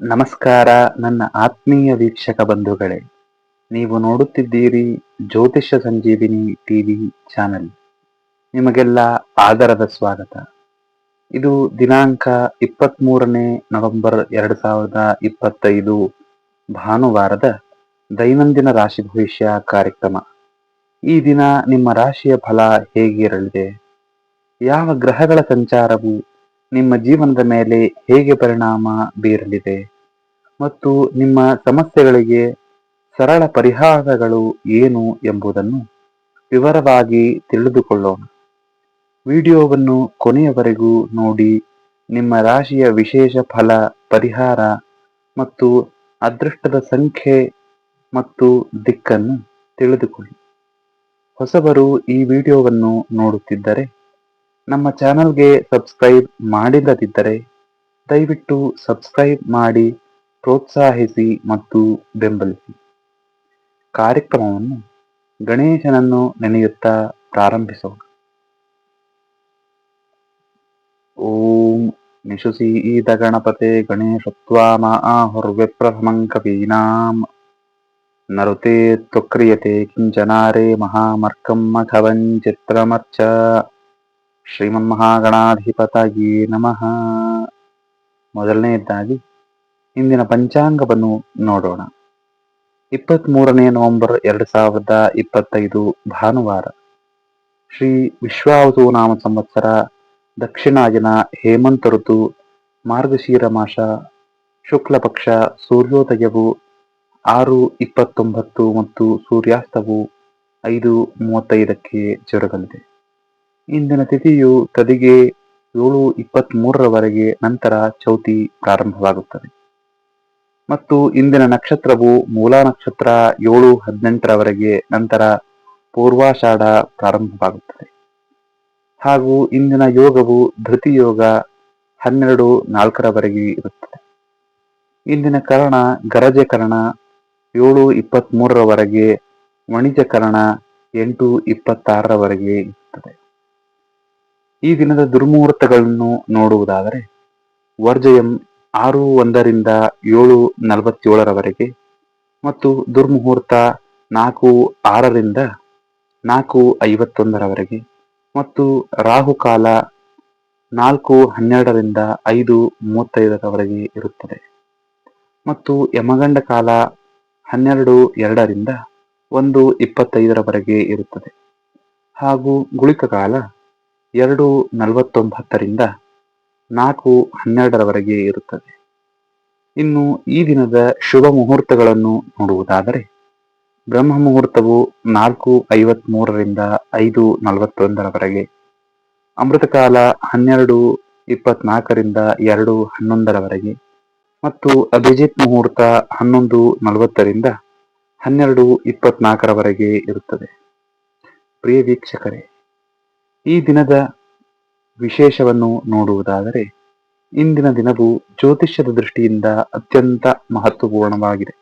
ನಮಸ್ಕಾರ, ನನ್ನ ಆತ್ಮೀಯ ವೀಕ್ಷಕ ಬಂಧುಗಳೇ. ನೀವು ನೋಡುತ್ತಿದ್ದೀರಿ ಜ್ಯೋತಿಷ್ಯ ಸಂಜೀವಿನಿ ಟಿವಿ ಚಾನೆಲ್. ನಿಮಗೆಲ್ಲ ಆದರದ ಸ್ವಾಗತ. ಇದು ದಿನಾಂಕ ಇಪ್ಪತ್ತ್ಮೂರನೇ ನವೆಂಬರ್ ಎರಡು ಸಾವಿರದ ಇಪ್ಪತ್ತೈದು ಭಾನುವಾರದ ದೈನಂದಿನ ರಾಶಿ ಭವಿಷ್ಯ ಕಾರ್ಯಕ್ರಮ. ಈ ದಿನ ನಿಮ್ಮ ರಾಶಿಯ ಫಲ ಹೇಗಿರಲಿದೆ? ಯಾವ ಗ್ರಹಗಳ ಸಂಚಾರವು ನಿಮ್ಮ ಜೀವನದ ಮೇಲೆ ಹೇಗೆ ಪರಿಣಾಮ ಬೀರಲಿದೆ? ಮತ್ತು ನಿಮ್ಮ ಸಮಸ್ಯೆಗಳಿಗೆ ಸರಳ ಪರಿಹಾರಗಳು ಏನು ಎಂಬುದನ್ನು ವಿವರವಾಗಿ ತಿಳಿದುಕೊಳ್ಳೋಣ. ವಿಡಿಯೋವನ್ನು ಕೊನೆಯವರೆಗೂ ನೋಡಿ, ನಿಮ್ಮ ರಾಶಿಯ ವಿಶೇಷ ಫಲ, ಪರಿಹಾರ ಮತ್ತು ಅದೃಷ್ಟದ ಸಂಖ್ಯೆ ಮತ್ತು ದಿಕ್ಕನ್ನು ತಿಳಿದುಕೊಳ್ಳಿ. ಹೊಸಬರು ಈ ವಿಡಿಯೋವನ್ನು ನೋಡುತ್ತಿದ್ದರೆ ನಮ್ಮ ಚಾನಲ್ಗೆ ಸಬ್ಸ್ಕ್ರೈಬ್ ಮಾಡಿಲ್ಲದಿದ್ದರೆ ದಯವಿಟ್ಟು ಸಬ್ಸ್ಕ್ರೈಬ್ ಮಾಡಿ ಪ್ರೋತ್ಸಾಹಿಸಿ ಮತ್ತು ಬೆಂಬಲಿಸಿ. ಕಾರ್ಯಕ್ರಮವನ್ನು ಗಣೇಶನನ್ನು ನೆನೆಯುತ್ತಾ ಪ್ರಾರಂಭಿಸೋಣ. ಓಂ ನಿಶುಸೀದ ಗಣಪತೆ ಗಣೇಶತ್ವಾಮ ಆಹುರ್ವಿಪ್ರಥಮಂ ಕವೀನಾಂ ನರುತೆ ತ್ವಕ್ರಿಯತೆ ಕಿಂಚನಾರೇ ಮಹಾಮರ್ಕಂ ಮಖವಂ ಚಿತ್ರಮರ್ಚ. ಶ್ರೀಮನ್ಮಹಾಗಣಾಧಿಪತಯೇ ನಮಃ. ಮೊದಲನೆಯದಾಗಿ ಇಂದಿನ ಪಂಚಾಂಗವನ್ನು ನೋಡೋಣ. ಇಪ್ಪತ್ತ್ ಮೂರನೇ ನವೆಂಬರ್ ಎರಡು ಸಾವಿರದ ಇಪ್ಪತ್ತೈದು ಭಾನುವಾರ ಶ್ರೀ ವಿಶ್ವಾವತು ನಾಮ ಸಂವತ್ಸರ ದಕ್ಷಿಣಾಯನ ಹೇಮಂತ ಋತು ಮಾರ್ಗಶೀರ ಮಾಸ ಶುಕ್ಲ ಪಕ್ಷ ಸೂರ್ಯೋದಯವು ಆರು ಇಪ್ಪತ್ತೊಂಬತ್ತು ಮತ್ತು ಸೂರ್ಯಾಸ್ತವು ಐದು ಮೂವತ್ತೈದಕ್ಕೆ ಜರುಗಲಿದೆ. ಇಂದಿನ ತಿಥಿಯು ತದಿಗೆ ಏಳು ಇಪ್ಪತ್ತ್ ಮೂರರವರೆಗೆ ನಂತರ ಚೌತಿ ಪ್ರಾರಂಭವಾಗುತ್ತದೆ. ಮತ್ತು ಇಂದಿನ ನಕ್ಷತ್ರವು ಮೂಲ ನಕ್ಷತ್ರ ಏಳು ಹದಿನೆಂಟರವರೆಗೆ ನಂತರ ಪೂರ್ವಾಷಾಢ ಪ್ರಾರಂಭವಾಗುತ್ತದೆ. ಹಾಗೂ ಇಂದಿನ ಯೋಗವು ಧೃತಿ ಯೋಗ ಹನ್ನೆರಡು ನಾಲ್ಕರವರೆಗೆ ಇರುತ್ತದೆ. ಇಂದಿನ ಕರಣ ಗರಜೆ ಕರಣ ಏಳು ಇಪ್ಪತ್ತ್ ಮೂರರವರೆಗೆ ವಣಿಜ ಕರಣ ಎಂಟು ಇಪ್ಪತ್ತಾರರವರೆಗೆ ಈ ದಿನದ ದುರ್ಮುಹೂರ್ತಗಳನ್ನು ನೋಡುವುದಾದರೆ, ವರ್ಜಯಂ ಆರು ಒಂದರಿಂದ ಏಳು ನಲವತ್ತೇಳರವರೆಗೆ ಮತ್ತು ದುರ್ಮುಹೂರ್ತ ನಾಲ್ಕು ಆರರಿಂದ ನಾಲ್ಕು ಐವತ್ತೊಂದರವರೆಗೆ ಮತ್ತು ರಾಹುಕಾಲ ನಾಲ್ಕು ಹನ್ನೆರಡರಿಂದ ಐದು ಮೂವತ್ತೈದರವರೆಗೆ ಇರುತ್ತದೆ. ಮತ್ತು ಯಮಗಂಡ ಕಾಲ ಹನ್ನೆರಡು ಎರಡರಿಂದ ಒಂದು ಇಪ್ಪತ್ತೈದರವರೆಗೆ ಇರುತ್ತದೆ. ಹಾಗೂ ಗುಳಿಕ ಕಾಲ ಎರಡು ನಲವತ್ತೊಂಬತ್ತರಿಂದ ನಾಲ್ಕು ಹನ್ನೆರಡರವರೆಗೆ ಇರುತ್ತದೆ. ಇನ್ನು ಈ ದಿನದ ಶುಭ ಮುಹೂರ್ತಗಳನ್ನು ನೋಡುವುದಾದರೆ, ಬ್ರಹ್ಮ ಮುಹೂರ್ತವು ನಾಲ್ಕು ಐವತ್ಮೂರರಿಂದ ಐದು ನಲವತ್ತೊಂದರವರೆಗೆ, ಅಮೃತಕಾಲ ಹನ್ನೆರಡು ಇಪ್ಪತ್ನಾಲ್ಕರಿಂದ ಎರಡು ಹನ್ನೊಂದರವರೆಗೆ ಮತ್ತು ಅಭಿಜಿತ್ ಮುಹೂರ್ತ ಹನ್ನೊಂದು ನಲವತ್ತರಿಂದ ಹನ್ನೆರಡು ಇಪ್ಪತ್ನಾಲ್ಕರವರೆಗೆ ಇರುತ್ತದೆ. ಪ್ರಿಯ ವೀಕ್ಷಕರೇ ಈ ದಿನದ ವಿಶೇಷವನ್ನು ನೋಡುವುದಾದರೆ, ಇಂದಿನ ದಿನವು ಜ್ಯೋತಿಷ್ಯದ ದೃಷ್ಟಿಯಿಂದ ಅತ್ಯಂತ ಮಹತ್ವಪೂರ್ಣವಾಗಿದೆ.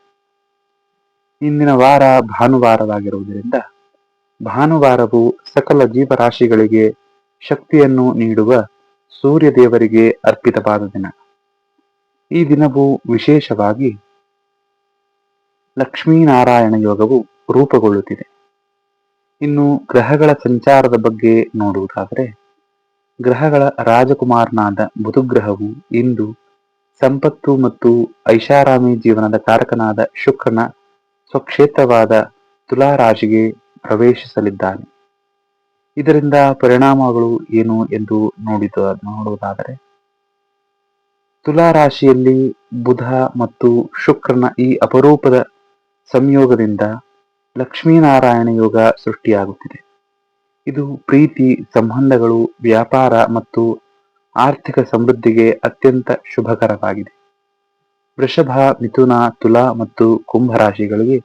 ಇಂದಿನ ವಾರ ಭಾನುವಾರವಾಗಿರುವುದರಿಂದ, ಭಾನುವಾರವು ಸಕಲ ಜೀವರಾಶಿಗಳಿಗೆ ಶಕ್ತಿಯನ್ನು ನೀಡುವ ಸೂರ್ಯ ದೇವರಿಗೆ ಅರ್ಪಿತವಾದ ದಿನ. ಈ ದಿನವು ವಿಶೇಷವಾಗಿ ಲಕ್ಷ್ಮೀನಾರಾಯಣ ಯೋಗವು ರೂಪುಗೊಳ್ಳುತ್ತಿದೆ. ಇನ್ನು ಗ್ರಹಗಳ ಸಂಚಾರದ ಬಗ್ಗೆ ನೋಡುವುದಾದರೆ, ಗ್ರಹಗಳ ರಾಜಕುಮಾರನಾದ ಬುಧಗ್ರಹವು ಇಂದು ಸಂಪತ್ತು ಮತ್ತು ಐಷಾರಾಮಿ ಜೀವನದ ಕಾರಕನಾದ ಶುಕ್ರನ ಸ್ವಕ್ಷೇತ್ರವಾದ ತುಲಾರಾಶಿಗೆ ಪ್ರವೇಶಿಸಲಿದ್ದಾನೆ. ಇದರಿಂದ ಪರಿಣಾಮಗಳು ಏನು ಎಂದು ನೋಡಿದ ನೋಡುವುದಾದರೆ, ತುಲಾರಾಶಿಯಲ್ಲಿ ಬುಧ ಮತ್ತು ಶುಕ್ರನ ಈ ಅಪರೂಪದ ಸಂಯೋಗದಿಂದ ಲಕ್ಷ್ಮೀನಾರಾಯಣ ಯೋಗ ಸೃಷ್ಟಿಯಾಗುತ್ತಿದೆ. ಇದು ಪ್ರೀತಿ, ಸಂಬಂಧಗಳು, ವ್ಯಾಪಾರ ಮತ್ತು ಆರ್ಥಿಕ ಸಮೃದ್ಧಿಗೆ ಅತ್ಯಂತ ಶುಭಕರವಾಗಿದೆ. ವೃಷಭ, ಮಿಥುನ, ತುಲಾ ಮತ್ತು ಕುಂಭ ರಾಶಿಗಳಿಗೆ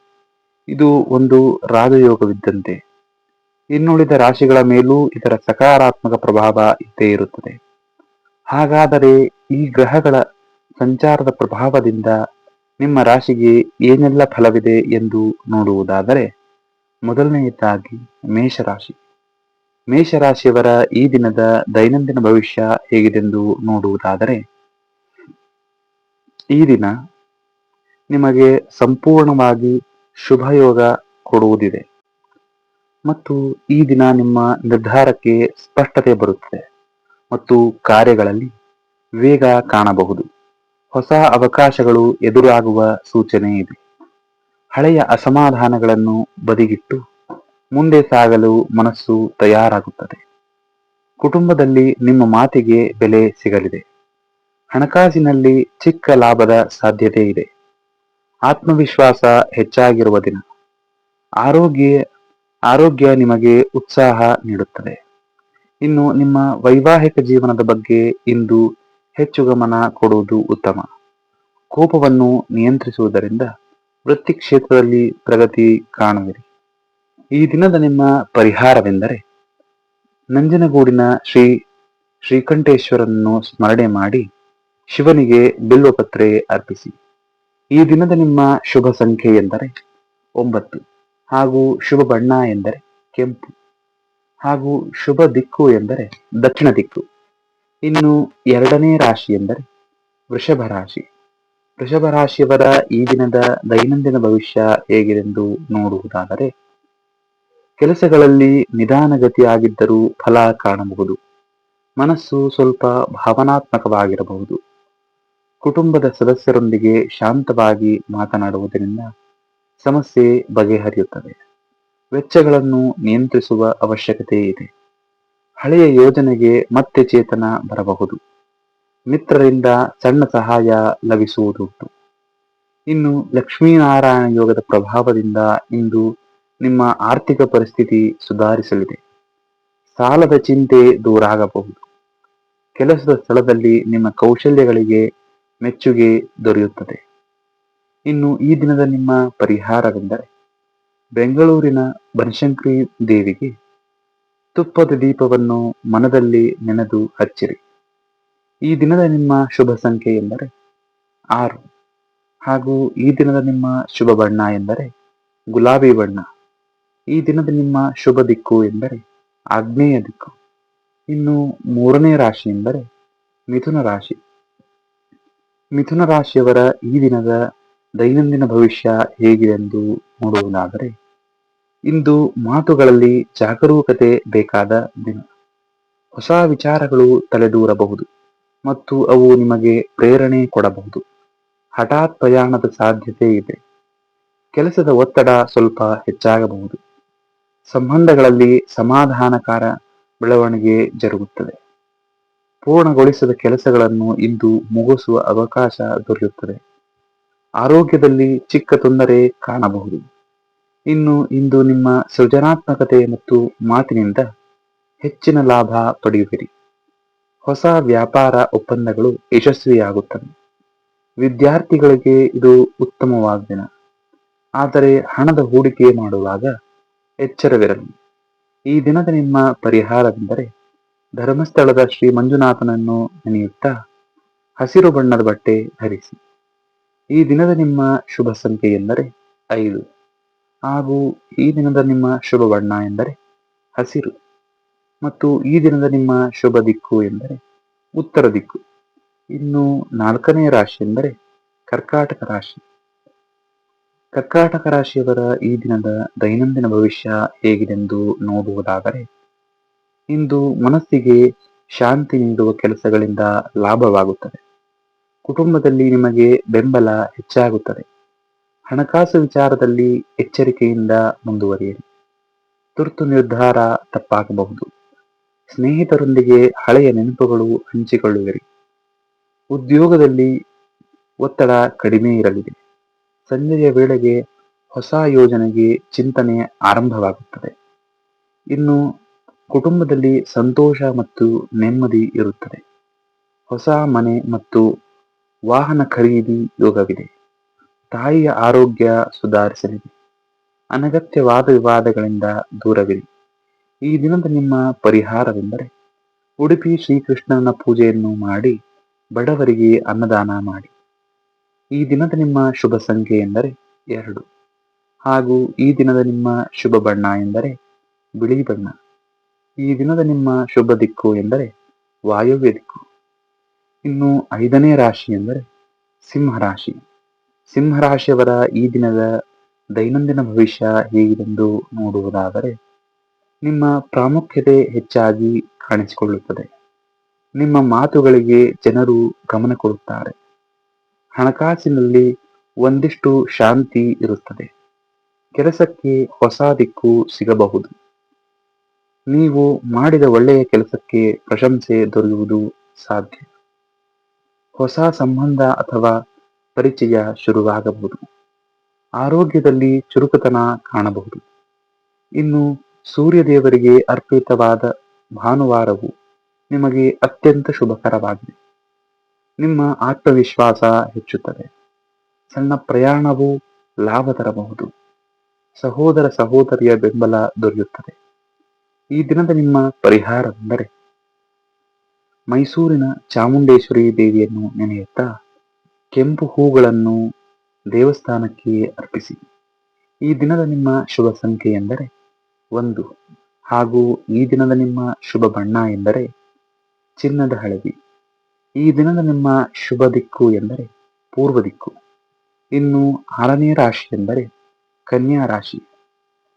ಇದು ಒಂದು ರಾಜಯೋಗವಿದ್ದಂತೆ. ಇನ್ನುಳಿದ ರಾಶಿಗಳ ಮೇಲೂ ಇದರ ಸಕಾರಾತ್ಮಕ ಪ್ರಭಾವ ಇದ್ದೇ ಇರುತ್ತದೆ. ಹಾಗಾದರೆ ಈ ಗ್ರಹಗಳ ಸಂಚಾರದ ಪ್ರಭಾವದಿಂದ ನಿಮ್ಮ ರಾಶಿಗೆ ಏನೆಲ್ಲ ಫಲವಿದೆ ಎಂದು ನೋಡುವುದಾದರೆ ಮೊದಲನೆಯದಾಗಿ ಮೇಷರಾಶಿ. ಮೇಷರಾಶಿಯವರ ಈ ದಿನದ ದೈನಂದಿನ ಭವಿಷ್ಯ ಹೇಗಿದೆಂದು ನೋಡುವುದಾದರೆ, ಈ ದಿನ ನಿಮಗೆ ಸಂಪೂರ್ಣವಾಗಿ ಶುಭಯೋಗ ಕೊಡುವುದಿದೆ ಮತ್ತು ಈ ದಿನ ನಿಮ್ಮ ನಿರ್ಧಾರಕ್ಕೆ ಸ್ಪಷ್ಟತೆ ಬರುತ್ತದೆ ಮತ್ತು ಕಾರ್ಯಗಳಲ್ಲಿ ವೇಗ ಕಾಣಬಹುದು. ಹೊಸ ಅವಕಾಶಗಳು ಎದುರಾಗುವ ಸೂಚನೆ ಇದೆ. ಹಳೆಯ ಅಸಮಾಧಾನಗಳನ್ನು ಬದಿಗಿಟ್ಟು ಮುಂದೆ ಸಾಗಲು ಮನಸ್ಸು ತಯಾರಾಗುತ್ತದೆ. ಕುಟುಂಬದಲ್ಲಿ ನಿಮ್ಮ ಮಾತಿಗೆ ಬೆಲೆ ಸಿಗಲಿದೆ. ಹಣಕಾಸಿನಲ್ಲಿ ಚಿಕ್ಕ ಲಾಭದ ಸಾಧ್ಯತೆ ಇದೆ. ಆತ್ಮವಿಶ್ವಾಸ ಹೆಚ್ಚಾಗಿರುವ ದಿನ. ಆರೋಗ್ಯ ಆರೋಗ್ಯ ನಿಮಗೆ ಉತ್ಸಾಹ ನೀಡುತ್ತದೆ. ಇನ್ನು ನಿಮ್ಮ ವೈವಾಹಿಕ ಜೀವನದ ಬಗ್ಗೆ ಇಂದು ಹೆಚ್ಚು ಗಮನ ಕೊಡುವುದು ಉತ್ತಮ. ಕೋಪವನ್ನು ನಿಯಂತ್ರಿಸುವುದರಿಂದ ವೃತ್ತಿ ಕ್ಷೇತ್ರದಲ್ಲಿ ಪ್ರಗತಿ ಕಾಣುವಿರಿ ಈ ದಿನದ ನಿಮ್ಮ ಪರಿಹಾರವೆಂದರೆ ನಂಜನಗೂಡಿನ ಶ್ರೀ ಶ್ರೀಕಂಠೇಶ್ವರನನ್ನು ಸ್ಮರಣೆ ಮಾಡಿ ಶಿವನಿಗೆ ಬಿಲ್ವಪತ್ರೆ ಅರ್ಪಿಸಿ. ಈ ದಿನದ ನಿಮ್ಮ ಶುಭ ಸಂಖ್ಯೆ ಎಂದರೆ ಒಂಬತ್ತು. ಹಾಗೂ ಶುಭ ಬಣ್ಣ ಎಂದರೆ ಕೆಂಪು. ಹಾಗೂ ಶುಭ ದಿಕ್ಕು ಎಂದರೆ ದಕ್ಷಿಣ ದಿಕ್ಕು. ಇನ್ನು ಎರಡನೇ ರಾಶಿ ಎಂದರೆ ವೃಷಭ ರಾಶಿ. ವೃಷಭ ರಾಶಿಯವರ ಈ ದಿನದ ದೈನಂದಿನ ಭವಿಷ್ಯ ಹೇಗಿದೆಂದು ನೋಡುವುದಾದರೆ, ಕೆಲಸಗಳಲ್ಲಿ ನಿಧಾನಗತಿಯಾಗಿದ್ದರೂ ಫಲ ಕಾಣಬಹುದು. ಮನಸ್ಸು ಸ್ವಲ್ಪ ಭಾವನಾತ್ಮಕವಾಗಿರಬಹುದು. ಕುಟುಂಬದ ಸದಸ್ಯರೊಂದಿಗೆ ಶಾಂತವಾಗಿ ಮಾತನಾಡುವುದರಿಂದ ಸಮಸ್ಯೆ ಬಗೆಹರಿಯುತ್ತದೆ. ವೆಚ್ಚಗಳನ್ನು ನಿಯಂತ್ರಿಸುವ ಅವಶ್ಯಕತೆ ಇದೆ ಹಳೆಯ ಯೋಜನೆಗೆ ಮತ್ತೆ ಚೇತನ ಬರಬಹುದು. ಮಿತ್ರರಿಂದ ಸಣ್ಣ ಸಹಾಯ ಲಭಿಸುವುದುಂಟು. ಇನ್ನು ಲಕ್ಷ್ಮೀನಾರಾಯಣ ಯೋಗದ ಪ್ರಭಾವದಿಂದ ಇಂದು ನಿಮ್ಮ ಆರ್ಥಿಕ ಪರಿಸ್ಥಿತಿ ಸುಧಾರಿಸಲಿದೆ. ಸಾಲದ ಚಿಂತೆ ದೂರಾಗಬಹುದು ಕೆಲಸದ ಸ್ಥಳದಲ್ಲಿ ನಿಮ್ಮ ಕೌಶಲ್ಯಗಳಿಗೆ ಮೆಚ್ಚುಗೆ ದೊರೆಯುತ್ತದೆ. ಇನ್ನು ಈ ದಿನದ ನಿಮ್ಮ ಪರಿಹಾರವೆಂದರೆ ಬೆಂಗಳೂರಿನ ಬನಶಂಕರಿ ದೇವಿಗೆ ತುಪ್ಪದ ದೀಪವನ್ನು ಮನದಲ್ಲಿ ನೆನೆದು ಹಚ್ಚಿರಿ. ಈ ದಿನದ ನಿಮ್ಮ ಶುಭ ಸಂಖ್ಯೆ ಎಂದರೆ ಆರು. ಹಾಗೂ ಈ ದಿನದ ನಿಮ್ಮ ಶುಭ ಬಣ್ಣ ಎಂದರೆ ಗುಲಾಬಿ ಬಣ್ಣ. ಈ ದಿನದ ನಿಮ್ಮ ಶುಭ ದಿಕ್ಕು ಎಂದರೆ ಆಗ್ನೇಯ ದಿಕ್ಕು. ಇನ್ನು ಮೂರನೇ ರಾಶಿ ಎಂದರೆ ಮಿಥುನ ರಾಶಿ. ಮಿಥುನ ರಾಶಿಯವರ ಈ ದಿನದ ದೈನಂದಿನ ಭವಿಷ್ಯ ಹೇಗಿದೆ ಹೇಗೆಂದು ನೋಡುವುದಾದರೆ ಇಂದು ಮಾತುಗಳಲ್ಲಿ ಜಾಗರೂಕತೆ ಬೇಕಾದ ದಿನ. ಹೊಸ ವಿಚಾರಗಳು ತಲೆದೂರಬಹುದು ಮತ್ತು ಅವು ನಿಮಗೆ ಪ್ರೇರಣೆ ಕೊಡಬಹುದು. ಹಠಾತ್ ಪ್ರಯಾಣದ ಸಾಧ್ಯತೆ ಇದೆ. ಕೆಲಸದ ಒತ್ತಡ ಸ್ವಲ್ಪ ಹೆಚ್ಚಾಗಬಹುದು. ಸಂಬಂಧಗಳಲ್ಲಿ ಸಮಾಧಾನಕಾರ ಬೆಳವಣಿಗೆ ಜರುಗುತ್ತದೆ. ಪೂರ್ಣಗೊಳಿಸದ ಕೆಲಸಗಳನ್ನು ಇಂದು ಮುಗಿಸುವ ಅವಕಾಶ ದೊರೆಯುತ್ತದೆ. ಆರೋಗ್ಯದಲ್ಲಿ ಚಿಕ್ಕ ತೊಂದರೆ ಕಾಣಬಹುದು. ಇನ್ನು ಇಂದು ನಿಮ್ಮ ಸೃಜನಾತ್ಮಕತೆ ಮತ್ತು ಮಾತಿನಿಂದ ಹೆಚ್ಚಿನ ಲಾಭ ಪಡೆಯುವಿರಿ. ಹೊಸ ವ್ಯಾಪಾರ ಒಪ್ಪಂದಗಳು ಯಶಸ್ವಿಯಾಗುತ್ತವೆ. ವಿದ್ಯಾರ್ಥಿಗಳಿಗೆ ಇದು ಉತ್ತಮವಾದ ದಿನ ಆದರೆ ಹಣದ ಹೂಡಿಕೆ ಮಾಡುವಾಗ ಎಚ್ಚರವಿರಲಿ. ಈ ದಿನದ ನಿಮ್ಮ ಪರಿಹಾರವೆಂದರೆ ಧರ್ಮಸ್ಥಳದ ಶ್ರೀ ಮಂಜುನಾಥನನ್ನು ನೆನೆಯುತ್ತಾ ಹಸಿರು ಬಣ್ಣದ ಬಟ್ಟೆ ಧರಿಸಿ. ಈ ದಿನದ ನಿಮ್ಮ ಶುಭ ಸಂಖ್ಯೆ ಎಂದರೆ ಐದು. ಹಾಗೂ ಈ ದಿನದ ನಿಮ್ಮ ಶುಭ ಬಣ್ಣ ಎಂದರೆ ಹಸಿರು ಮತ್ತು ಈ ದಿನದ ನಿಮ್ಮ ಶುಭ ದಿಕ್ಕು ಎಂದರೆ ಉತ್ತರ ದಿಕ್ಕು. ಇನ್ನು ನಾಲ್ಕನೇ ರಾಶಿ ಎಂದರೆ ಕರ್ಕಾಟಕ ರಾಶಿ. ಕರ್ಕಾಟಕ ರಾಶಿಯವರ ಈ ದಿನದ ದೈನಂದಿನ ಭವಿಷ್ಯ ಹೇಗಿದೆಂದು ನೋಡುವುದಾದರೆ, ಇಂದು ಮನಸ್ಸಿಗೆ ಶಾಂತಿ ನೀಡುವ ಕೆಲಸಗಳಿಂದ ಲಾಭವಾಗುತ್ತದೆ. ಕುಟುಂಬದಲ್ಲಿ ನಿಮಗೆ ಬೆಂಬಲ ಹೆಚ್ಚಾಗುತ್ತದೆ. ಹಣಕಾಸು ವಿಚಾರದಲ್ಲಿ ಎಚ್ಚರಿಕೆಯಿಂದ ಮುಂದುವರಿಯಲಿ ತುರ್ತು ನಿರ್ಧಾರ ತಪ್ಪಾಗಬಹುದು. ಸ್ನೇಹಿತರೊಂದಿಗೆ ಹಳೆಯ ನೆನಪುಗಳು ಹಂಚಿಕೊಳ್ಳುವಿರಿ. ಉದ್ಯೋಗದಲ್ಲಿ ಒತ್ತಡ ಕಡಿಮೆ ಇರಲಿದೆ. ಸಂಜೆಯ ವೇಳೆಗೆ ಹೊಸ ಯೋಜನೆಗೆ ಚಿಂತನೆ ಆರಂಭವಾಗುತ್ತದೆ. ಇನ್ನು ಕುಟುಂಬದಲ್ಲಿ ಸಂತೋಷ ಮತ್ತು ನೆಮ್ಮದಿ ಇರುತ್ತದೆ. ಹೊಸ ಮನೆ ಮತ್ತು ವಾಹನ ಖರೀದಿ ಯೋಗವಿದೆ. ತಾಯಿಯ ಆರೋಗ್ಯ ಸುಧಾರಿಸಲಿದೆ. ಅನಗತ್ಯವಾದ ವಿವಾದಗಳಿಂದ ದೂರವಿರಿ. ಈ ದಿನದ ನಿಮ್ಮ ಪರಿಹಾರವೆಂದರೆ ಉಡುಪಿ ಶ್ರೀಕೃಷ್ಣನ ಪೂಜೆಯನ್ನು ಮಾಡಿ ಬಡವರಿಗೆ ಅನ್ನದಾನ ಮಾಡಿ. ಈ ದಿನದ ನಿಮ್ಮ ಶುಭ ಸಂಖ್ಯೆ ಎಂದರೆ ಎರಡು. ಹಾಗೂ ಈ ದಿನದ ನಿಮ್ಮ ಶುಭ ಬಣ್ಣ ಎಂದರೆ ಬಿಳಿ ಬಣ್ಣ. ಈ ದಿನದ ನಿಮ್ಮ ಶುಭ ದಿಕ್ಕು ಎಂದರೆ ವಾಯುವ್ಯ ದಿಕ್ಕು. ಇನ್ನು ಐದನೇ ರಾಶಿ ಎಂದರೆ ಸಿಂಹರಾಶಿ ಸಿಂಹರಾಶಿಯವರ ಈ ದಿನದ ದೈನಂದಿನ ಭವಿಷ್ಯ ಹೇಗಿದೆಂದು ನೋಡುವುದಾದರೆ, ನಿಮ್ಮ ಪ್ರಾಮುಖ್ಯತೆ ಹೆಚ್ಚಾಗಿ ಕಾಣಿಸಿಕೊಳ್ಳುತ್ತದೆ. ನಿಮ್ಮ ಮಾತುಗಳಿಗೆ ಜನರು ಗಮನ ಕೊಡುತ್ತಾರೆ. ಹಣಕಾಸಿನಲ್ಲಿ ಒಂದಿಷ್ಟು ಶಾಂತಿ ಇರುತ್ತದೆ. ಕೆಲಸಕ್ಕೆ ಹೊಸ ದಿಕ್ಕು ಸಿಗಬಹುದು. ನೀವು ಮಾಡಿದ ಒಳ್ಳೆಯ ಕೆಲಸಕ್ಕೆ ಪ್ರಶಂಸೆ ದೊರೆಯುವುದು ಸಾಧ್ಯ. ಹೊಸ ಸಂಬಂಧ ಅಥವಾ ಪರಿಚಯ ಶುರುವಾಗಬಹುದು. ಆರೋಗ್ಯದಲ್ಲಿ ಚುರುಕುತನ ಕಾಣಬಹುದು. ಇನ್ನು ಸೂರ್ಯ ದೇವರಿಗೆ ಅರ್ಪಿತವಾದ ಭಾನುವಾರವು ನಿಮಗೆ ಅತ್ಯಂತ ಶುಭಕರವಾಗಿದೆ. ನಿಮ್ಮ ಆತ್ಮವಿಶ್ವಾಸ ಹೆಚ್ಚುತ್ತದೆ. ಸಣ್ಣ ಪ್ರಯಾಣವು ಲಾಭ ತರಬಹುದು. ಸಹೋದರ ಸಹೋದರಿಯ ಬೆಂಬಲ ದೊರೆಯುತ್ತದೆ. ಈ ದಿನದ ನಿಮ್ಮ ಪರಿಹಾರವೆಂದರೆ ಮೈಸೂರಿನ ಚಾಮುಂಡೇಶ್ವರಿ ದೇವಿಯನ್ನು ನೆನೆಯುತ್ತಾ ಕೆಂಪು ಹೂಗಳನ್ನು ದೇವಸ್ಥಾನಕ್ಕೆ ಅರ್ಪಿಸಿ. ಈ ದಿನದ ನಿಮ್ಮ ಶುಭ ಸಂಖ್ಯೆ ಎಂದರೆ ಒಂದು. ಹಾಗೂ ಈ ದಿನದ ನಿಮ್ಮ ಶುಭ ಬಣ್ಣ ಎಂದರೆ ಚಿನ್ನದ ಹಳದಿ. ಈ ದಿನದ ನಿಮ್ಮ ಶುಭ ದಿಕ್ಕು ಎಂದರೆ ಪೂರ್ವ ದಿಕ್ಕು. ಇನ್ನು ಆರನೇ ರಾಶಿ ಎಂದರೆ ಕನ್ಯಾ ರಾಶಿ.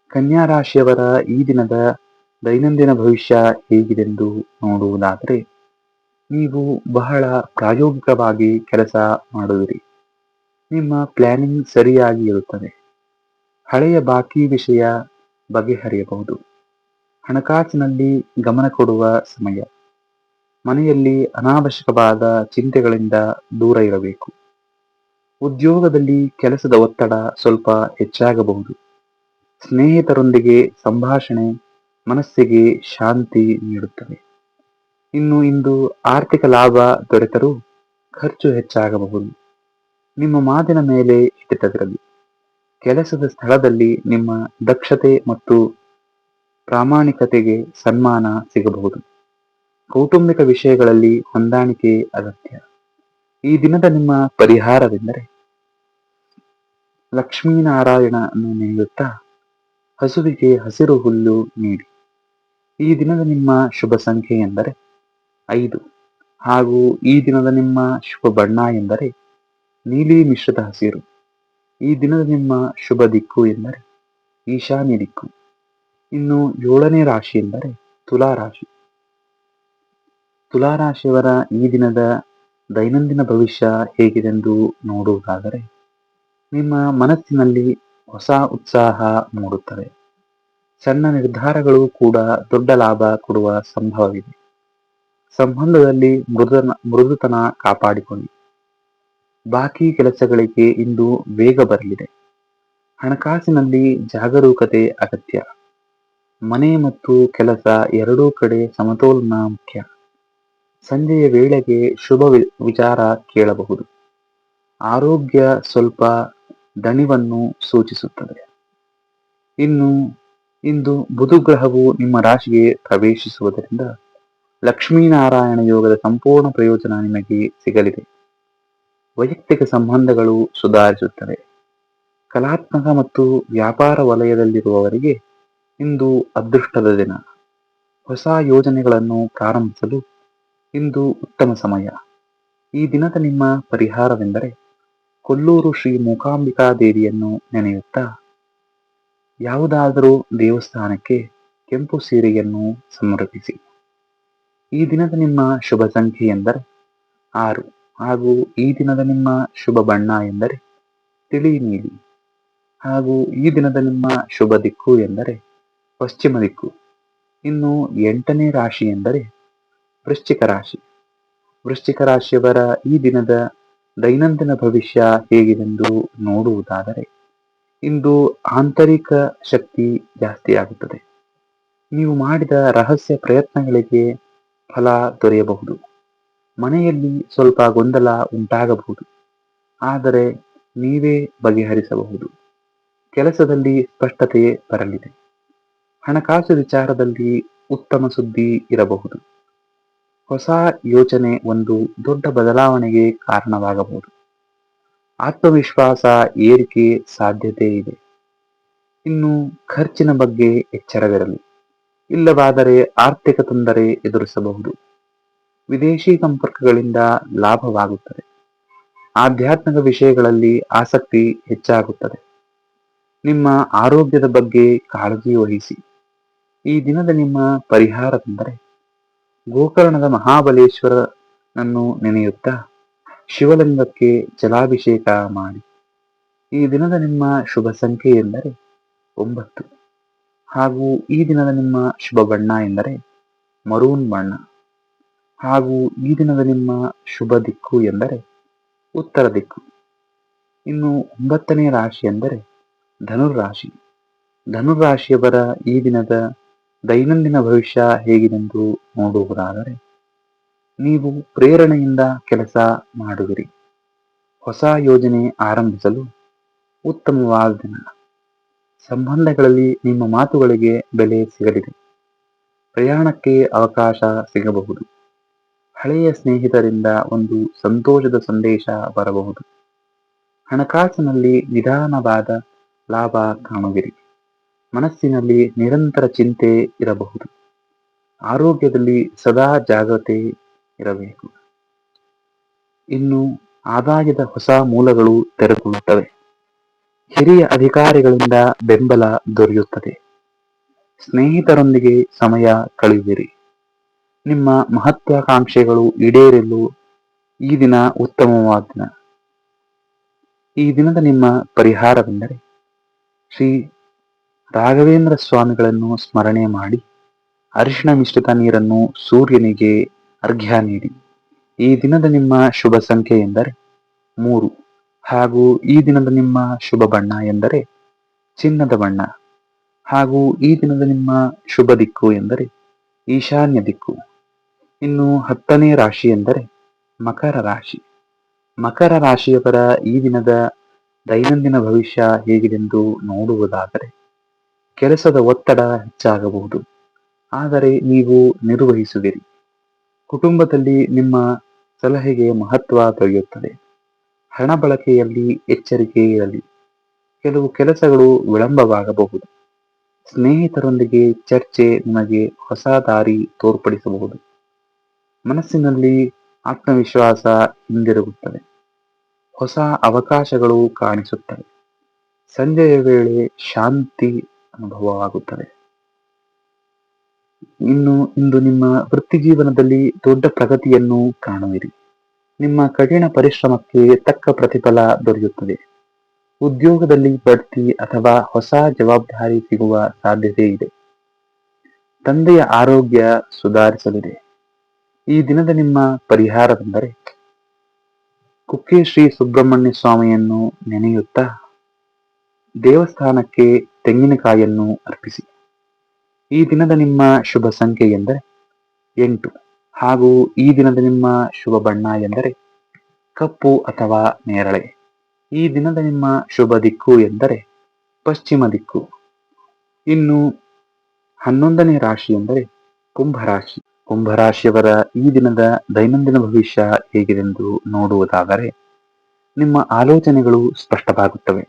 ಕನ್ಯಾ ರಾಶಿಯವರ ಈ ದಿನದ ದೈನಂದಿನ ಭವಿಷ್ಯ ಹೇಗಿದೆಂದು ನೋಡುವುದಾದರೆ ನೀವು ಬಹಳ ಪ್ರಾಯೋಗಿಕವಾಗಿ ಕೆಲಸ ಮಾಡುವಿರಿ. ನಿಮ್ಮ ಪ್ಲಾನಿಂಗ್ ಸರಿಯಾಗಿ ಇರುತ್ತದೆ. ಹಳೆಯ ಬಾಕಿ ವಿಷಯ ಬಗೆಹರಿಯಬಹುದು. ಹಣಕಾಸಿನಲ್ಲಿ ಗಮನ ಕೊಡುವ ಸಮಯ. ಮನೆಯಲ್ಲಿ ಅನಾವಶ್ಯಕವಾದ ಚಿಂತೆಗಳಿಂದ ದೂರ ಇರಬೇಕು. ಉದ್ಯೋಗದಲ್ಲಿ ಕೆಲಸದ ಒತ್ತಡ ಸ್ವಲ್ಪ ಹೆಚ್ಚಾಗಬಹುದು. ಸ್ನೇಹಿತರೊಂದಿಗೆ ಸಂಭಾಷಣೆ ಮನಸ್ಸಿಗೆ ಶಾಂತಿ ನೀಡುತ್ತವೆ ಇನ್ನು ಇಂದು ಆರ್ಥಿಕ ಲಾಭ ದೊರೆತರೂ ಖರ್ಚು ಹೆಚ್ಚಾಗಬಹುದು. ನಿಮ್ಮ ಮಾತಿನ ಮೇಲೆ ಹಿಡಿತವಿರಲಿ ಕೆಲಸದ ಸ್ಥಳದಲ್ಲಿ ನಿಮ್ಮ ದಕ್ಷತೆ ಮತ್ತು ಪ್ರಾಮಾಣಿಕತೆಗೆ ಸನ್ಮಾನ ಸಿಗಬಹುದು. ಕೌಟುಂಬಿಕ ವಿಷಯಗಳಲ್ಲಿ ಹೊಂದಾಣಿಕೆ ಅಗತ್ಯ. ಈ ದಿನದ ನಿಮ್ಮ ಪರಿಹಾರವೆಂದರೆ ಲಕ್ಷ್ಮೀನಾರಾಯಣನು ನೆನೆಯುತ್ತಾ ಹಸುವಿಗೆ ಹಸಿರು ಹುಲ್ಲು ನೀಡಿ. ಈ ದಿನದ ನಿಮ್ಮ ಶುಭ ಸಂಖ್ಯೆ ಎಂದರೆ ಐದು. ಹಾಗೂ ಈ ದಿನದ ನಿಮ್ಮ ಶುಭ ಬಣ್ಣ ಎಂದರೆ ನೀಲಿ ಮಿಶ್ರಿತ ಹಸಿರು. ಈ ದಿನದ ನಿಮ್ಮ ಶುಭ ದಿಕ್ಕು ಎಂದರೆ ಈಶಾನ್ಯ ದಿಕ್ಕು ಇನ್ನು ಏಳನೇ ರಾಶಿ ಎಂದರೆ ತುಲಾ ರಾಶಿ. ತುಲಾರಾಶಿಯವರ ಈ ದಿನದ ದೈನಂದಿನ ಭವಿಷ್ಯ ಹೇಗಿದೆಂದು ನೋಡುವುದಾದರೆ ನಿಮ್ಮ ಮನಸ್ಸಿನಲ್ಲಿ ಹೊಸ ಉತ್ಸಾಹ ಮೂಡುತ್ತದೆ. ಸಣ್ಣ ನಿರ್ಧಾರಗಳು ಕೂಡ ದೊಡ್ಡ ಲಾಭ ಕೊಡುವ ಸಂಭವವಿದೆ. ಸಂಬಂಧದಲ್ಲಿ ಮೃದನ, ಮೃದುತನ ಕಾಪಾಡಿಕೊಳ್ಳಿ. ಬಾಕಿ ಕೆಲಸಗಳಿಗೆ ಇಂದು ವೇಗ ಬರಲಿದೆ. ಹಣಕಾಸಿನಲ್ಲಿ ಜಾಗರೂಕತೆ ಅಗತ್ಯ. ಮನೆ ಮತ್ತು ಕೆಲಸ ಎರಡೂ ಕಡೆ ಸಮತೋಲನ ಮುಖ್ಯ. ಸಂಜೆಯ ವೇಳೆಗೆ ಶುಭ ವಿಚಾರ ಕೇಳಬಹುದು. ಆರೋಗ್ಯ ಸ್ವಲ್ಪ ದಣಿವನ್ನು ಸೂಚಿಸುತ್ತದೆ. ಇನ್ನು, ಇಂದು ಬುಧಗ್ರಹವು ನಿಮ್ಮ ರಾಶಿಗೆ ಪ್ರವೇಶಿಸುವುದರಿಂದ ಲಕ್ಷ್ಮೀನಾರಾಯಣ ಯೋಗದ ಸಂಪೂರ್ಣ ಪ್ರಯೋಜನ ನಿಮಗೆ ಸಿಗಲಿದೆ. ವೈಯಕ್ತಿಕ ಸಂಬಂಧಗಳು ಸುಧಾರಿಸುತ್ತವೆ. ಕಲಾತ್ಮಕ ಮತ್ತು ವ್ಯಾಪಾರ ವಲಯದಲ್ಲಿರುವವರಿಗೆ ಇಂದು ಅದೃಷ್ಟದ ದಿನ. ಹೊಸ ಯೋಜನೆಗಳನ್ನು ಪ್ರಾರಂಭಿಸಲು ಇಂದು ಉತ್ತಮ ಸಮಯ. ಈ ದಿನದ ನಿಮ್ಮ ಪರಿಹಾರವೆಂದರೆ ಕೊಲ್ಲೂರು ಶ್ರೀ ಮೂಕಾಂಬಿಕಾ ದೇವಿಯನ್ನು ನೆನೆಯುತ್ತಾ, ಯಾವುದಾದರೂ ದೇವಸ್ಥಾನಕ್ಕೆ ಕೆಂಪು ಸೀರೆಯನ್ನು ಸಮರ್ಪಿಸಿ. ಈ ದಿನದ ನಿಮ್ಮ ಶುಭ ಸಂಖ್ಯೆ ಎಂದರೆ ಆರು. ಹಾಗೂ ಈ ದಿನದ ನಿಮ್ಮ ಶುಭ ಬಣ್ಣ ಎಂದರೆ ತಿಳಿ ನೀಲಿ. ಹಾಗೂ ಈ ದಿನದ ನಿಮ್ಮ ಶುಭ ದಿಕ್ಕು ಎಂದರೆ ಪಶ್ಚಿಮ ದಿಕ್ಕು. ಇನ್ನು ಎಂಟನೇ ರಾಶಿ ಎಂದರೆ ವೃಶ್ಚಿಕ ರಾಶಿ. ವೃಶ್ಚಿಕ ರಾಶಿಯವರ ಈ ದಿನದ ದೈನಂದಿನ ಭವಿಷ್ಯ ಹೇಗಿದೆಂದು ನೋಡುವುದಾದರೆ, ಇಂದು ಆಂತರಿಕ ಶಕ್ತಿ ಜಾಸ್ತಿಯಾಗುತ್ತದೆ. ನೀವು ಮಾಡಿದ ರಹಸ್ಯ ಪ್ರಯತ್ನಗಳಿಗೆ ಫಲ ದೊರೆಯಬಹುದು. ಮನೆಯಲ್ಲಿ ಸ್ವಲ್ಪ ಗೊಂದಲ ಉಂಟಾಗಬಹುದು. ಆದರೆ ನೀವೇ ಬಗೆಹರಿಸಬಹುದು. ಕೆಲಸದಲ್ಲಿ ಸ್ಪಷ್ಟತೆ ಬರಲಿದೆ. ಹಣಕಾಸು ವಿಚಾರದಲ್ಲಿ ಉತ್ತಮ ಸುದ್ದಿ ಇರಬಹುದು. ಹೊಸ ಯೋಚನೆ ಒಂದು ದೊಡ್ಡ ಬದಲಾವಣೆಗೆ ಕಾರಣವಾಗಬಹುದು. ಆತ್ಮವಿಶ್ವಾಸ ಏರಿಕೆ ಸಾಧ್ಯತೆ ಇದೆ. ಇನ್ನು ಖರ್ಚಿನ ಬಗ್ಗೆ ಎಚ್ಚರವಿರಲಿ. ಇಲ್ಲವಾದರೆ ಆರ್ಥಿಕ ತೊಂದರೆ ಎದುರಿಸಬಹುದು. ವಿದೇಶಿ ಸಂಪರ್ಕಗಳಿಂದ ಲಾಭವಾಗುತ್ತದೆ. ಆಧ್ಯಾತ್ಮಿಕ ವಿಷಯಗಳಲ್ಲಿ ಆಸಕ್ತಿ ಹೆಚ್ಚಾಗುತ್ತದೆ. ನಿಮ್ಮ ಆರೋಗ್ಯದ ಬಗ್ಗೆ ಕಾಳಜಿ ವಹಿಸಿ. ಈ ದಿನದ ನಿಮ್ಮ ಪರಿಹಾರವೆಂದರೆ ಗೋಕರ್ಣದ ಮಹಾಬಲೇಶ್ವರನನ್ನು ನೆನೆಯುತ್ತಾ ಶಿವಲಿಂಗಕ್ಕೆ ಜಲಾಭಿಷೇಕ ಮಾಡಿ. ಈ ದಿನದ ನಿಮ್ಮ ಶುಭ ಸಂಖ್ಯೆ ಎಂದರೆ ಒಂಬತ್ತು. ಹಾಗೂ ಈ ದಿನದ ನಿಮ್ಮ ಶುಭ ಬಣ್ಣ ಎಂದರೆ ಮರೂನ್ ಬಣ್ಣ. ಹಾಗೂ ಈ ದಿನದ ನಿಮ್ಮ ಶುಭ ದಿಕ್ಕು ಎಂದರೆ ಉತ್ತರ ದಿಕ್ಕು. ಇನ್ನು ಒಂಬತ್ತನೇ ರಾಶಿ ಎಂದರೆ ಧನುರ್ರಾಶಿ. ಧನುರಾಶಿಯವರ ಈ ದಿನದ ದೈನಂದಿನ ಭವಿಷ್ಯ ಹೇಗಿದೆಂದು ನೋಡುವುದಾದರೆ, ನೀವು ಪ್ರೇರಣೆಯಿಂದ ಕೆಲಸ ಮಾಡುವಿರಿ. ಹೊಸ ಯೋಜನೆ ಆರಂಭಿಸಲು ಉತ್ತಮವಾದ ದಿನ. ಸಂಬಂಧಗಳಲ್ಲಿ ನಿಮ್ಮ ಮಾತುಗಳಿಗೆ ಬೆಲೆ ಸಿಗಲಿದೆ. ಪ್ರಯಾಣಕ್ಕೆ ಅವಕಾಶ ಸಿಗಬಹುದು. ಹಳೆಯ ಸ್ನೇಹಿತರಿಂದ ಒಂದು ಸಂತೋಷದ ಸಂದೇಶ ಬರಬಹುದು. ಹಣಕಾಸಿನಲ್ಲಿ ನಿಧಾನವಾದ ಲಾಭ ಕಾಣುವಿರಿ. ಮನಸ್ಸಿನಲ್ಲಿ ನಿರಂತರ ಚಿಂತೆ ಇರಬಹುದು. ಆರೋಗ್ಯದಲ್ಲಿ ಸದಾ ಜಾಗ್ರತೆ ಇರಬೇಕು. ಇನ್ನು ಆದಾಯದ ಹೊಸ ಮೂಲಗಳು ತೆರೆದುಕೊಳ್ಳುತ್ತವೆ. ಹಿರಿಯ ಅಧಿಕಾರಿಗಳಿಂದ ಬೆಂಬಲ ದೊರೆಯುತ್ತದೆ. ಸ್ನೇಹಿತರೊಂದಿಗೆ ಸಮಯ ಕಳೆಯುವಿರಿ ನಿಮ್ಮ ಮಹತ್ವಾಕಾಂಕ್ಷೆಗಳು ಈಡೇರಲು ಈ ದಿನ ಉತ್ತಮವಾದ ದಿನ. ಈ ದಿನದ ನಿಮ್ಮ ಪರಿಹಾರವೆಂದರೆ ಶ್ರೀ ರಾಘವೇಂದ್ರ ಸ್ವಾಮಿಗಳನ್ನು ಸ್ಮರಣೆ ಮಾಡಿ ಅರಿಶಿಣ ಮಿಶ್ರಿತ ನೀರನ್ನು ಸೂರ್ಯನಿಗೆ ಅರ್ಘ್ಯ ನೀಡಿ. ಈ ದಿನದ ನಿಮ್ಮ ಶುಭ ಸಂಖ್ಯೆ ಎಂದರೆ ಮೂರು. ಹಾಗೂ ಈ ದಿನದ ನಿಮ್ಮ ಶುಭ ಬಣ್ಣ ಎಂದರೆ ಚಿನ್ನದ ಬಣ್ಣ. ಹಾಗೂ ಈ ದಿನದ ನಿಮ್ಮ ಶುಭ ದಿಕ್ಕು ಎಂದರೆ ಈಶಾನ್ಯ ದಿಕ್ಕು. ಇನ್ನು ಹತ್ತನೇ ರಾಶಿ ಎಂದರೆ ಮಕರ ರಾಶಿ. ಮಕರ ರಾಶಿಯವರ ಈ ದಿನದ ದೈನಂದಿನ ಭವಿಷ್ಯ ಹೇಗಿದೆಂದು ನೋಡುವುದಾದರೆ ಕೆಲಸದ ಒತ್ತಡ ಹೆಚ್ಚಾಗಬಹುದು. ಆದರೆ ನೀವು ನಿರ್ವಹಿಸುವಿರಿ. ಕುಟುಂಬದಲ್ಲಿ ನಿಮ್ಮ ಸಲಹೆಗೆ ಮಹತ್ವ ದೊರೆಯುತ್ತದೆ. ಹಣ ಬಳಕೆಯಲ್ಲಿ ಎಚ್ಚರಿಕೆ ಇರಲಿ. ಕೆಲವು ಕೆಲಸಗಳು ವಿಳಂಬವಾಗಬಹುದು. ಸ್ನೇಹಿತರೊಂದಿಗೆ ಚರ್ಚೆ ನಿಮಗೆ ಹೊಸ ದಾರಿ ತೋರ್ಪಡಿಸಬಹುದು. ಮನಸ್ಸಿನಲ್ಲಿ ಆತ್ಮವಿಶ್ವಾಸ ಹಿಂದಿರುಗುತ್ತದೆ. ಹೊಸ ಅವಕಾಶಗಳು ಕಾಣಿಸುತ್ತವೆ. ಸಂಜೆಯ ವೇಳೆ ಶಾಂತಿ ಅನುಭವವಾಗುತ್ತದೆ. ಇನ್ನು ಇಂದು ನಿಮ್ಮ ವೃತ್ತಿ ಜೀವನದಲ್ಲಿ ದೊಡ್ಡ ಪ್ರಗತಿಯನ್ನು ಕಾಣುವಿರಿ. ನಿಮ್ಮ ಕಠಿಣ ಪರಿಶ್ರಮಕ್ಕೆ ತಕ್ಕ ಪ್ರತಿಫಲ ದೊರೆಯುತ್ತದೆ. ಉದ್ಯೋಗದಲ್ಲಿ ಬಡ್ತಿ ಅಥವಾ ಹೊಸ ಜವಾಬ್ದಾರಿ ಸಿಗುವ ಸಾಧ್ಯತೆ ಇದೆ. ತಂದೆಯ ಆರೋಗ್ಯ ಸುಧಾರಿಸಲಿದೆ. ಈ ದಿನದ ನಿಮ್ಮ ಪರಿಹಾರವೆಂದರೆ ಕುಕ್ಕೆ ಶ್ರೀ ಸುಬ್ರಹ್ಮಣ್ಯ ಸ್ವಾಮಿಯನ್ನು ನೆನೆಯುತ್ತಾ ದೇವಸ್ಥಾನಕ್ಕೆ ತೆಂಗಿನಕಾಯಿಯನ್ನು ಅರ್ಪಿಸಿ. ಈ ದಿನದ ನಿಮ್ಮ ಶುಭ ಸಂಖ್ಯೆ ಎಂದರೆ ಎಂಟು. ಹಾಗೂ ಈ ದಿನದ ನಿಮ್ಮ ಶುಭ ಬಣ್ಣ ಎಂದರೆ ಕಪ್ಪು ಅಥವಾ ನೇರಳೆ. ಈ ದಿನದ ನಿಮ್ಮ ಶುಭ ದಿಕ್ಕು ಎಂದರೆ ಪಶ್ಚಿಮ ದಿಕ್ಕು. ಇನ್ನು ಹನ್ನೊಂದನೇ ರಾಶಿ ಎಂದರೆ ಕುಂಭರಾಶಿ ಕುಂಭರಾಶಿಯವರ ಈ ದಿನದ ದೈನಂದಿನ ಭವಿಷ್ಯ ಹೇಗಿದೆಂದು ನೋಡುವುದಾದರೆ ನಿಮ್ಮ ಆಲೋಚನೆಗಳು ಸ್ಪಷ್ಟವಾಗುತ್ತವೆ.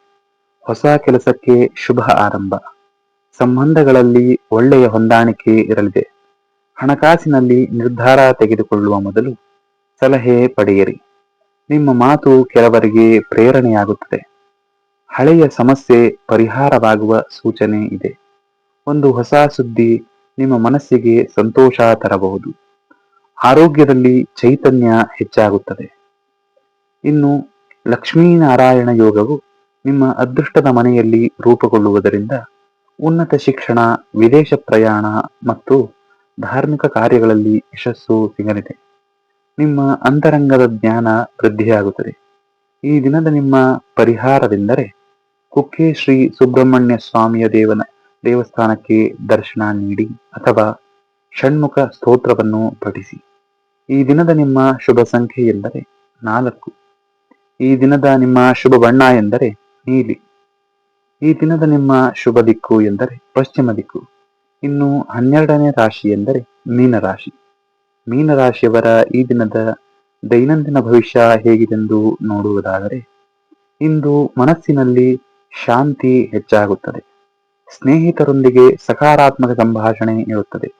ಹೊಸ ಕೆಲಸಕ್ಕೆ ಶುಭ ಆರಂಭ. ಸಂಬಂಧಗಳಲ್ಲಿ ಒಳ್ಳೆಯ ಹೊಂದಾಣಿಕೆ ಇರಲಿದೆ. ಹಣಕಾಸಿನಲ್ಲಿ ನಿರ್ಧಾರ ತೆಗೆದುಕೊಳ್ಳುವ ಮೊದಲು ಸಲಹೆ ಪಡೆಯಿರಿ. ನಿಮ್ಮ ಮಾತು ಕೆಲವರಿಗೆ ಪ್ರೇರಣೆಯಾಗುತ್ತದೆ. ಹಳೆಯ ಸಮಸ್ಯೆ ಪರಿಹಾರವಾಗುವ ಸೂಚನೆ ಇದೆ. ಒಂದು ಹೊಸ ಸುದ್ದಿ ನಿಮ್ಮ ಮನಸ್ಸಿಗೆ ಸಂತೋಷ ತರಬಹುದು. ಆರೋಗ್ಯದಲ್ಲಿ ಚೈತನ್ಯ ಹೆಚ್ಚಾಗುತ್ತದೆ. ಇನ್ನು ಲಕ್ಷ್ಮೀನಾರಾಯಣ ಯೋಗವು ನಿಮ್ಮ ಅದೃಷ್ಟದ ಮನೆಯಲ್ಲಿ ರೂಪುಗೊಳ್ಳುವುದರಿಂದ ಉನ್ನತ ಶಿಕ್ಷಣ, ವಿದೇಶ ಪ್ರಯಾಣ ಮತ್ತು ಧಾರ್ಮಿಕ ಕಾರ್ಯಗಳಲ್ಲಿ ಯಶಸ್ಸು ಸಿಗಲಿದೆ. ನಿಮ್ಮ ಅಂತರಂಗದ ಜ್ಞಾನ ವೃದ್ಧಿಯಾಗುತ್ತದೆ. ಈ ದಿನದ ನಿಮ್ಮ ಪರಿಹಾರವೆಂದರೆ ಕುಕ್ಕೆ ಶ್ರೀ ಸುಬ್ರಹ್ಮಣ್ಯ ಸ್ವಾಮಿಯ ದೇವನ ದೇವಸ್ಥಾನಕ್ಕೆ ದರ್ಶನ ನೀಡಿ ಅಥವಾ ಷಣ್ಮುಖ ಸ್ತೋತ್ರವನ್ನು ಪಠಿಸಿ. ಈ ದಿನದ ನಿಮ್ಮ ಶುಭ ಸಂಖ್ಯೆ ಎಂದರೆ ನಾಲ್ಕು. ಈ ದಿನದ ನಿಮ್ಮ ಶುಭ ಬಣ್ಣ ಎಂದರೆ ನೀಲಿ. ಈ ದಿನದ ನಿಮ್ಮ ಶುಭ ದಿಕ್ಕು ಎಂದರೆ ಪಶ್ಚಿಮ ದಿಕ್ಕು. ಇನ್ನು ಹನ್ನೆರಡನೇ ರಾಶಿ ಎಂದರೆ ಮೀನರಾಶಿ. ಮೀನರಾಶಿಯವರ ಈ ದಿನದ ದೈನಂದಿನ ಭವಿಷ್ಯ ಹೇಗಿದೆಂದು ನೋಡುವುದಾದರೆ, ಇಂದು ಮನಸ್ಸಿನಲ್ಲಿ ಶಾಂತಿ ಹೆಚ್ಚಾಗುತ್ತದೆ. ಸ್ನೇಹಿತರೊಂದಿಗೆ ಸಕಾರಾತ್ಮಕ ಸಂಭಾಷಣೆ ಇರುತ್ತದೆ.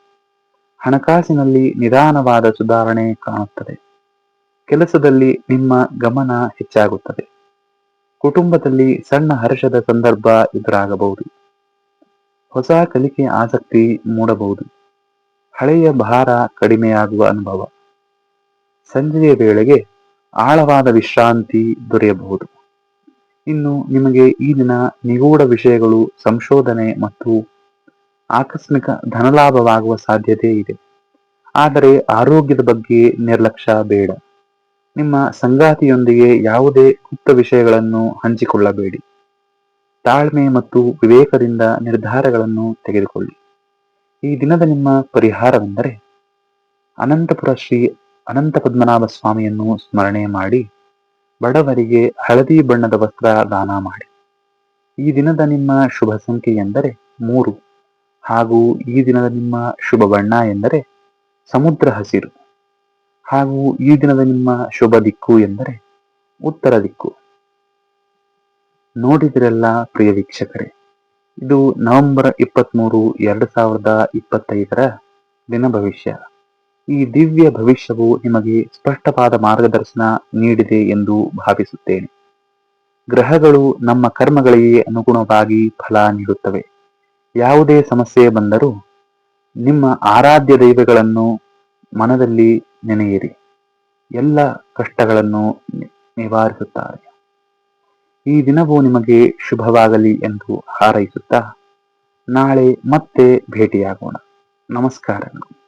ಹಣಕಾಸಿನಲ್ಲಿ ನಿಧಾನವಾದ ಸುಧಾರಣೆ ಕಾಣುತ್ತದೆ. ಕೆಲಸದಲ್ಲಿ ನಿಮ್ಮ ಗಮನ ಹೆಚ್ಚಾಗುತ್ತದೆ. ಕುಟುಂಬದಲ್ಲಿ ಸಣ್ಣ ಹರ್ಷದ ಸಂದರ್ಭ ಎದುರಾಗಬಹುದು. ಹೊಸ ಕಲಿಕೆ ಆಸಕ್ತಿ ಮೂಡಬಹುದು. ಹಳೆಯ ಭಾರ ಕಡಿಮೆಯಾಗುವ ಅನುಭವ. ಸಂಜೆಯ ವೇಳೆಗೆ ಆಳವಾದ ವಿಶ್ರಾಂತಿ ದೊರೆಯಬಹುದು. ಇನ್ನು ನಿಮಗೆ ಈ ದಿನ ನಿಗೂಢ ವಿಷಯಗಳು ಸಂಶೋಧನೆ ಮತ್ತು ಆಕಸ್ಮಿಕ ಧನಲಾಭವಾಗುವ ಸಾಧ್ಯತೆ ಇದೆ. ಆದರೆ ಆರೋಗ್ಯದ ಬಗ್ಗೆ ನಿರ್ಲಕ್ಷ್ಯ ಬೇಡ. ನಿಮ್ಮ ಸಂಗಾತಿಯೊಂದಿಗೆ ಯಾವುದೇ ಗುಪ್ತ ವಿಷಯಗಳನ್ನು ಹಂಚಿಕೊಳ್ಳಬೇಡಿ. ತಾಳ್ಮೆ ಮತ್ತು ವಿವೇಕದಿಂದ ನಿರ್ಧಾರಗಳನ್ನು ತೆಗೆದುಕೊಳ್ಳಿ. ಈ ದಿನದ ನಿಮ್ಮ ಪರಿಹಾರವೆಂದರೆ ಅನಂತಪುರ ಶ್ರೀ ಅನಂತ ಪದ್ಮನಾಭ ಸ್ವಾಮಿಯನ್ನು ಸ್ಮರಣೆ ಮಾಡಿ, ಬಡವರಿಗೆ ಹಳದಿ ಬಣ್ಣದ ವಸ್ತ್ರ ದಾನ ಮಾಡಿ. ಈ ದಿನದ ನಿಮ್ಮ ಶುಭ ಸಂಖ್ಯೆ ಎಂದರೆ ಮೂರು. ಹಾಗೂ ಈ ದಿನದ ನಿಮ್ಮ ಶುಭ ಬಣ್ಣ ಎಂದರೆ ಸಮುದ್ರ ಹಸಿರು. ಹಾಗೂ ಈ ದಿನದ ನಿಮ್ಮ ಶುಭ ದಿಕ್ಕು ಎಂದರೆ ಉತ್ತರ ದಿಕ್ಕು. ನೋಡಿದಿರೆಲ್ಲ ಪ್ರಿಯ ವೀಕ್ಷಕರೇ, ಇದು ನವೆಂಬರ್ ಇಪ್ಪತ್ಮೂರು ಎರಡು ಸಾವಿರದ ಇಪ್ಪತ್ತೈದರ ದಿನ ಭವಿಷ್ಯ. ಈ ದಿವ್ಯ ಭವಿಷ್ಯವು ನಿಮಗೆ ಸ್ಪಷ್ಟವಾದ ಮಾರ್ಗದರ್ಶನ ನೀಡಿದೆ ಎಂದು ಭಾವಿಸುತ್ತೇನೆ. ಗ್ರಹಗಳು ನಮ್ಮ ಕರ್ಮಗಳಿಗೆ ಅನುಗುಣವಾಗಿ ಫಲ ನೀಡುತ್ತವೆ. ಯಾವುದೇ ಸಮಸ್ಯೆ ಬಂದರೂ ನಿಮ್ಮ ಆರಾಧ್ಯ ದೈವಗಳನ್ನು ಮನದಲ್ಲಿ ನೆನೆಯಿರಿ. ಎಲ್ಲ ಕಷ್ಟಗಳನ್ನು ನಿವಾರಿಸುತ್ತಾರೆ. ಈ ದಿನವೂ ನಿಮಗೆ ಶುಭವಾಗಲಿ ಎಂದು ಹಾರೈಸುತ್ತಾ ನಾಳೆ ಮತ್ತೆ ಭೇಟಿಯಾಗೋಣ. ನಮಸ್ಕಾರಗಳು.